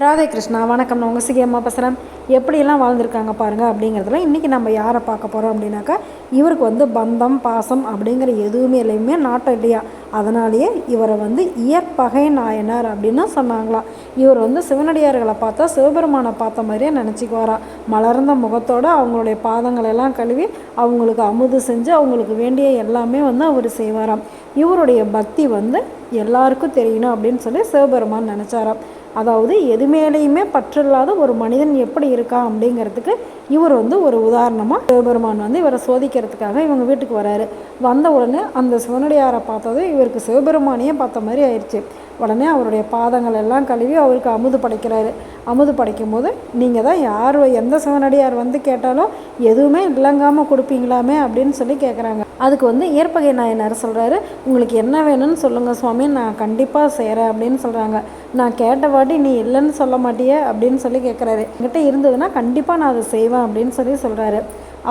ராதே கிருஷ்ணா வணக்கம். நான் உங்கள் சிகியம்மா பேசுகிறேன் எப்படியெல்லாம் வாழ்ந்திருக்காங்க பாருங்கள் அப்படிங்கிறதுல இன்றைக்கி நம்ம யாரை பார்க்க போகிறோம் அப்படின்னாக்கா இவருக்கு வந்து பந்தம் பாசம் அப்படிங்கிற எதுவுமே இல்லையுமே நாட்டம் இல்லையா? அதனாலேயே இவரை வந்து இயற்பகை நாயனார் அப்படின்னு சொன்னாங்களாம். இவர் வந்து சிவனடியார்களை பார்த்தா சிவபெருமானை பார்த்த மாதிரியே நினச்சிக்குவாராம் மலர்ந்த முகத்தோடு அவங்களுடைய பாதங்களெல்லாம் கழுவி அவங்களுக்கு அமுது செஞ்சு அவங்களுக்கு வேண்டிய எல்லாமே வந்து அவர் செய்வாராம். இவருடைய பக்தி வந்து எல்லாருக்கும் தெரியணும் அப்படின்னு சொல்லி சிவபெருமான் நினச்சாராம். அதாவது எது மேலேயுமே பற்றில்லாத ஒரு மனிதன் எப்படி இருக்கான் அப்படிங்கிறதுக்கு இவர் வந்து ஒரு உதாரணமாக சிவபெருமான் வந்து இவரை சோதிக்கிறதுக்காக இவங்க வீட்டுக்கு வராரு. வந்த உடனே அந்த சிவனடியாரை பார்த்தது இவருக்கு சிவபெருமானையே பார்த்த மாதிரி ஆயிடுச்சு. உடனே அவருடைய பாதங்கள் எல்லாம் கழுவி அவருக்கு அமுது படைக்கிறாரு. அமுது படைக்கும் போது நீங்கள் தான் யார் எந்த சிவனடியார் வந்து கேட்டாலும் எதுவுமே இல்லங்காமல் கொடுப்பீங்களாமே அப்படின்னு சொல்லி கேட்குறாங்க அதுக்கு வந்து ஏற்பகை நாயனார் சொல்கிறாரு உங்களுக்கு என்ன வேணும்னு சொல்லுங்கள் சுவாமி நான் கண்டிப்பாக செய்கிறேன் அப்படின்னு சொல்கிறாங்க நான் கேட்ட பாட்டி நீ இல்லைன்னு சொல்ல மாட்டியே? அப்படின்னு சொல்லி கேட்குறாரு என்கிட்ட இருந்ததுன்னா கண்டிப்பாக நான் அதை செய்வேன் அப்படின்னு சொல்லி சொல்கிறாரு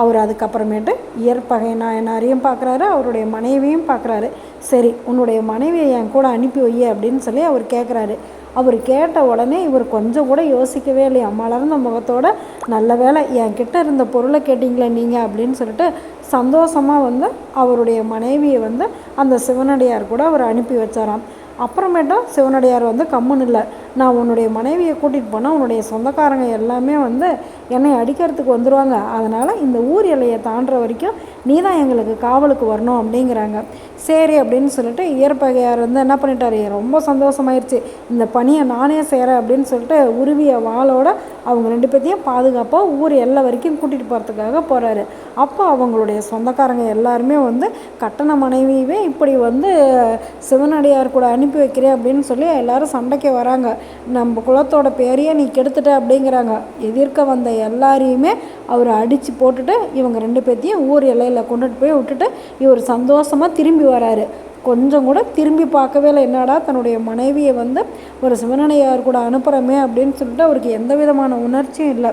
அவர் அதுக்கப்புறமேட்டு இயற்பகை நாயனாரையும் பார்க்குறாரு அவருடைய மனைவியும் பார்க்குறாரு சரி உன்னுடைய மனைவியை என் கூட அனுப்பி வை அப்படின்னு சொல்லி அவர் கேட்குறாரு அவர் கேட்ட உடனே இவர் கொஞ்சம் கூட யோசிக்கவே இல்லையா. மலர்ந்த முகத்தோட நல்ல வேலை என்கிட்ட இருந்த பொருளை கேட்டிங்களே நீங்கள் அப்படின்னு சொல்லிட்டு சந்தோஷமாக வந்து அவருடைய மனைவியை வந்து அந்த சிவனடியார் கூட அவர் அனுப்பி வச்சாராம். அப்புறமேட்டும் சிவனடியார் வந்து கம்முன்னு இல்லை. நான் உன்னுடைய மனைவியை கூட்டிகிட்டு போனால் உன்னுடைய சொந்தக்காரங்க எல்லாமே வந்து என்னை அடிக்கிறதுக்கு வந்துடுவாங்க அதனால் இந்த ஊர் எல்லையை தாண்டுற வரைக்கும் நீ தான் எங்களுக்கு காவலுக்கு வரணும் அப்படிங்கிறாங்க. சரி அப்படின்னு சொல்லிட்டு இயற்பகையார் வந்து என்ன பண்ணிட்டாரு? ரொம்ப சந்தோஷமாயிருச்சு. இந்த பணியை நானே செய்கிறேன் அப்படின்னு சொல்லிட்டு உருவிய வாளோட அவங்க ரெண்டு பேர்த்தையும் பாதுகாப்பாக ஊர் எல்லை வரைக்கும் கூட்டிகிட்டு போகிறதுக்காக போகிறாரு அப்போ அவங்களுடைய சொந்தக்காரங்க எல்லாருமே வந்து கட்டண மனைவியவே இப்படி வந்து சிவனடியார் கூட அனுப்பி வைக்கிறேன் அப்படின்னு சொல்லி எல்லாரும் சண்டைக்கு வராங்க. நம்ம குலத்தோட பேரையே நீ கெடுத்துட்ட அப்படிங்கிறாங்க. எதிர்க்க வந்த எல்லாரையுமே அவர் அடித்து போட்டுட்டு இவங்க ரெண்டு பேர்த்தையும் ஊர் எல்லையில் கொண்டுட்டு போய் விட்டுட்டு இவர் சந்தோஷமாக திரும்பி வராரு. கொஞ்சம் கூட திரும்பி பார்க்கவே இல்லை. என்னடா தன்னுடைய மனைவியை வந்து ஒரு சிவனனையார் கூட அனுப்புகிறோமே அப்படின்னு சொல்லிட்டு அவருக்கு எந்த விதமான உணர்ச்சியும் இல்லை.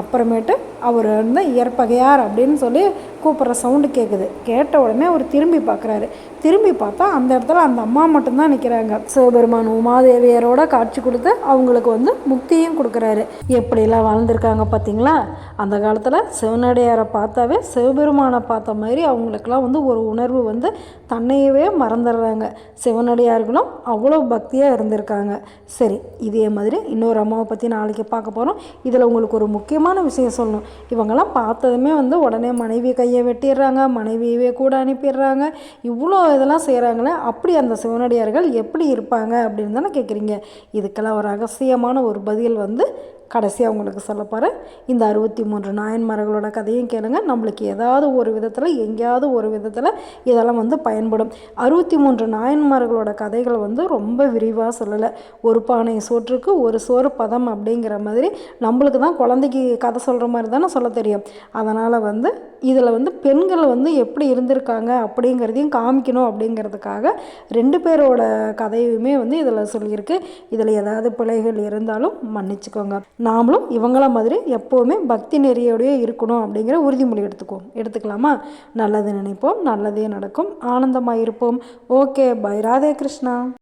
அப்புறமேட்டு அவர் வந்து இயற்பகையார் அப்படின்னு சொல்லி கூப்பிட்ற சவுண்டு கேட்குது கேட்ட உடனே அவர் திரும்பி பார்க்குறாரு திரும்பி பார்த்தா அந்த இடத்துல அந்த அம்மா மட்டும்தான் நிற்கிறாங்க சிவபெருமான் உமாதேவியரோட காட்சி கொடுத்து அவங்களுக்கு வந்து முக்தியும் கொடுக்குறாரு. எப்படிலாம் வாழ்ந்திருக்காங்க பார்த்தீங்களா அந்த காலத்தில் சிவனடியாரை பார்த்தாவே சிவபெருமானை பார்த்த மாதிரி அவங்களுக்கெல்லாம் வந்து ஒரு உணர்வு வந்து தன்னையவே மறந்துடுறாங்க. சிவனடியார்களும் அவ்வளோ பக்தியாக இருந்திருக்காங்க. சரி இதே மாதிரி இன்னொரு அம்மாவை பற்றி நாளைக்கு பார்க்க போகிறோம் இதில் உங்களுக்கு ஒரு முக்கியமான விஷயம் சொல்லணும். இவங்கெல்லாம் பார்த்ததுமே வந்து உடனே மனைவி கையை வெட்டிடுறாங்க மனைவியவே கூட அனுப்பிடுறாங்க. இவ்வளோ இதெல்லாம் செய்கிறாங்களே அப்படி அந்த சிவனடியார்கள் எப்படி இருப்பாங்க அப்படின்னு தானே கேட்குறீங்க இதுக்கெல்லாம் ஒரு ரகசியமான ஒரு பதில் வந்து கடைசியாக உங்களுக்கு சொல்ல போகிறேன் இந்த அறுபத்தி மூன்று நாயன்மார்களோட கதையும் கேளுங்க. நம்மளுக்கு ஏதாவது ஒரு விதத்தில் எங்கேயாவது ஒரு விதத்தில் இதெல்லாம் வந்து பயன்படும். அறுபத்தி மூன்று நாயன்மார்களோட கதைகள் வந்து ரொம்ப விரிவாக சொல்லலை. ஒரு பானை சோற்றுக்கு ஒரு சோறு பதம் அப்படிங்கிற மாதிரி நம்மளுக்கு தான் குழந்தைக்கு கதை சொல்கிற மாதிரி தானே சொல்ல தெரியும். அதனால் வந்து இதில் வந்து பெண்கள் வந்து எப்படி இருந்திருக்காங்க அப்படிங்கிறதையும் காமிக்கணும் அப்படிங்கிறதுக்காக ரெண்டு பேரோட கதையுமே வந்து இதில் சொல்லியிருக்கு. இதில் ஏதாவது பிழைகள் இருந்தாலும் மன்னிச்சுக்கோங்க. நாமளும் இவங்கள மாதிரி எப்போவுமே பக்தி நெறியோடய இருக்கணும் அப்படிங்கிற உறுதிமொழி எடுத்துக்குவோம். எடுத்துக்கலாமா? நல்லது நினைப்போம் நல்லதே நடக்கும். ஆனந்தமாக இருப்போம். Okay bye Radhe Krishna.